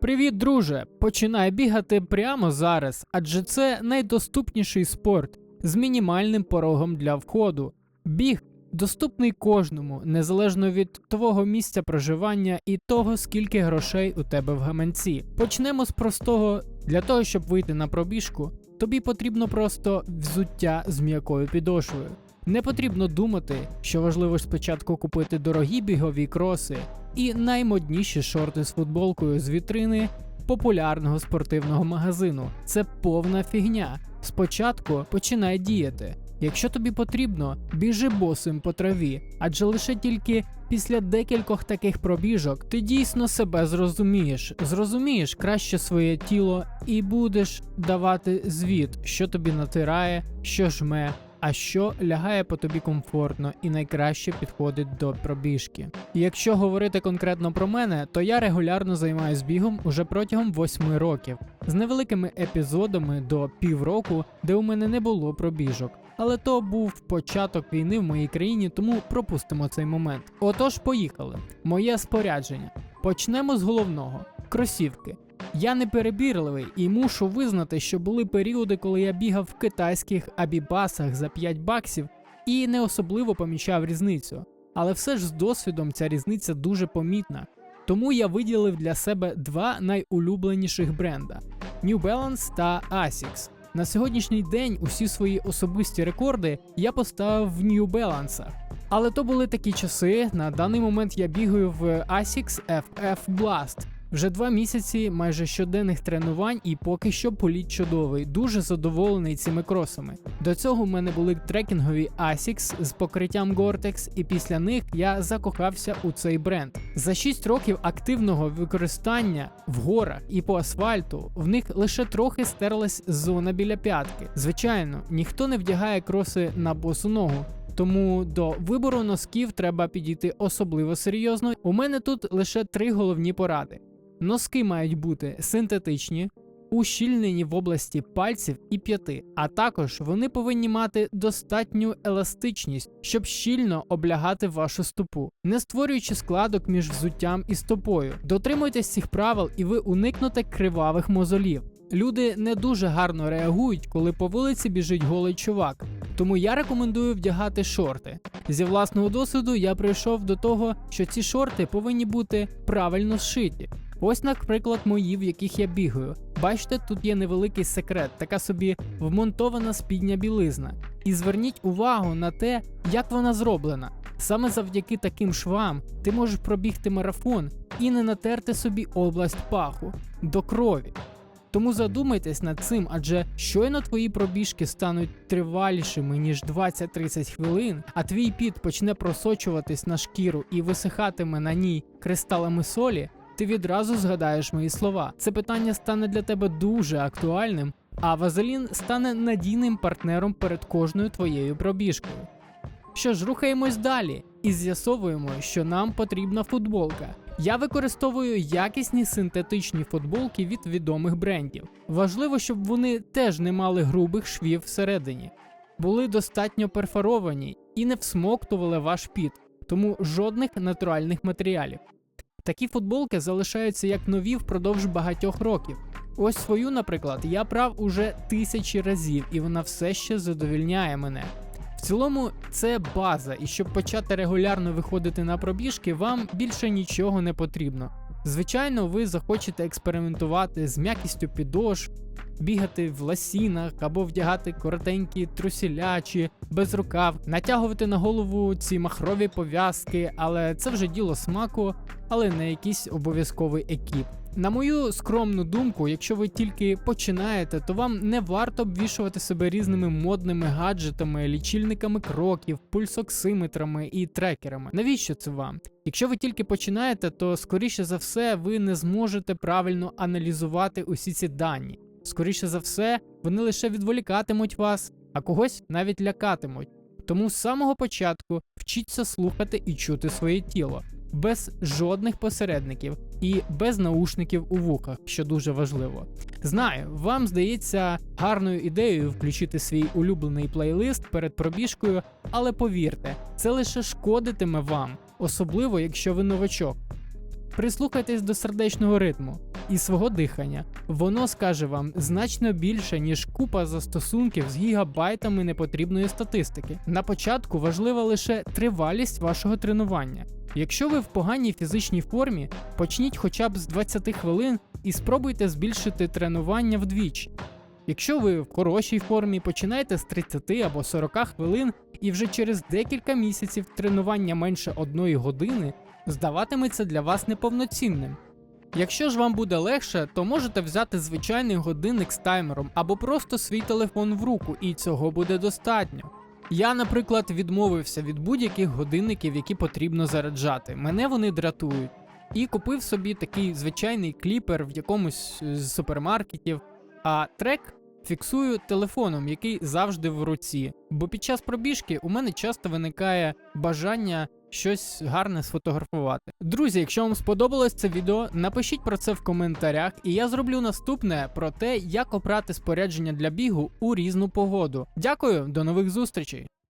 Привіт, друже! Починай бігати прямо зараз, адже це найдоступніший спорт з мінімальним порогом для входу. Біг доступний кожному, незалежно від твого місця проживання і того, скільки грошей у тебе в гаманці. Почнемо з простого: для того, щоб вийти на пробіжку, тобі потрібно просто взуття з м'якою підошвою. Не потрібно думати, що важливо спочатку купити дорогі бігові кроси і наймодніші шорти з футболкою з вітрини популярного спортивного магазину. Це повна фігня. Спочатку починай діяти. Якщо тобі потрібно, біжи босим по траві, адже лише тільки після декількох таких пробіжок ти дійсно себе зрозумієш, зрозумієш краще своє тіло і будеш давати звіт, що тобі натирає, що жме, а що лягає по тобі комфортно і найкраще підходить до пробіжки. Якщо говорити конкретно про мене, то я регулярно займаюся бігом уже протягом 8 років, з невеликими епізодами до півроку, де у мене не було пробіжок. Але то був початок війни в моїй країні, тому пропустимо цей момент. Отож, поїхали. Моє спорядження. Почнемо з головного кросівки. Я не перебірливий і мушу визнати, що були періоди, коли я бігав в китайських абібасах за 5 баксів і не особливо помічав різницю. Але все ж з досвідом ця різниця дуже помітна. Тому я виділив для себе два найулюбленіших бренда: New Balance та Asics. На сьогоднішній день усі свої особисті рекорди я поставив в New Balance. Але то були такі часи. На даний момент я бігаю в Asics FF Blast. Вже два місяці майже щоденних тренувань, і поки що політ чудовий. Дуже задоволений цими кросами. До цього в мене були трекінгові Asics з покриттям Gore-Tex, і після них я закохався у цей бренд. За 6 років активного використання в горах і по асфальту в них лише трохи стерлась зона біля п'ятки. Звичайно, ніхто не вдягає кроси на босу ногу. Тому до вибору носків треба підійти особливо серйозно. У мене тут лише три головні поради. Носки мають бути синтетичні, ущільнені в області пальців і п'яти, а також вони повинні мати достатню еластичність, щоб щільно облягати вашу стопу, не створюючи складок між взуттям і стопою. Дотримуйтесь цих правил, і ви уникнете кривавих мозолів. Люди не дуже гарно реагують, коли по вулиці біжить голий чувак. Тому я рекомендую вдягати шорти. Зі власного досвіду я прийшов до того, що ці шорти повинні бути правильно зшиті. Ось, наприклад, мої, в яких я бігаю. Бачите, тут є невеликий секрет, така собі вмонтована спідня білизна. І зверніть увагу на те, як вона зроблена. Саме завдяки таким швам ти можеш пробігти марафон і не натерти собі область паху до крові. Тому задумайтесь над цим, адже щойно твої пробіжки стануть тривалішими ніж 20-30 хвилин, а твій піт почне просочуватись на шкіру і висихатиме на ній кристалами солі. Ти відразу згадаєш мої слова. Це питання стане для тебе дуже актуальним, а вазелін стане надійним партнером перед кожною твоєю пробіжкою. Що ж, рухаємось далі і з'ясовуємо, що нам потрібна футболка. Я використовую якісні синтетичні футболки від відомих брендів. Важливо, щоб вони теж не мали грубих швів всередині, були достатньо перфоровані і не всмоктували ваш піт, тому жодних натуральних матеріалів. Такі футболки залишаються як нові впродовж багатьох років. Ось свою, наприклад, я прав уже тисячі разів, і вона все ще задовільняє мене. В цілому, це база, і щоб почати регулярно виходити на пробіжки, вам більше нічого не потрібно. Звичайно, ви захочете експериментувати з м'якістю підошв, бігати в ласінах або вдягати коротенькі трусіля чи безрукав, натягувати на голову ці махрові пов'язки, але це вже діло смаку, але не якийсь обов'язковий екіп. На мою скромну думку, якщо ви тільки починаєте, то вам не варто обвішувати себе різними модними гаджетами, лічильниками кроків, пульсоксиметрами і трекерами. Навіщо це вам? Якщо ви тільки починаєте, то скоріше за все ви не зможете правильно аналізувати усі ці дані. Скоріше за все, вони лише відволікатимуть вас, а когось навіть лякатимуть. Тому з самого початку вчіться слухати і чути своє тіло без жодних посередників і без наушників у вухах, що дуже важливо. Знаю, вам здається гарною ідеєю включити свій улюблений плейлист перед пробіжкою, але повірте, це лише шкодитиме вам, особливо якщо ви новачок. Прислухайтесь до сердечного ритму і свого дихання. Воно скаже вам значно більше, ніж купа застосунків з гігабайтами непотрібної статистики. На початку важлива лише тривалість вашого тренування. Якщо ви в поганій фізичній формі, почніть хоча б з 20 хвилин і спробуйте збільшити тренування вдвічі. Якщо ви в хорошій формі, починайте з 30 або 40 хвилин, і вже через декілька місяців тренування менше одної години здаватиметься для вас неповноцінним. Якщо ж вам буде легше, то можете взяти звичайний годинник з таймером або просто свій телефон в руку, і цього буде достатньо. Я, наприклад, відмовився від будь-яких годинників, які потрібно заряджати. Мене вони дратують. І купив собі такий звичайний кліпер в якомусь з супермаркетів, а трек фіксую телефоном, який завжди в руці. Бо під час пробіжки у мене часто виникає бажання щось гарне сфотографувати. Друзі, якщо вам сподобалось це відео, напишіть про це в коментарях, і я зроблю наступне про те, як обрати спорядження для бігу у різну погоду. Дякую, до нових зустрічей!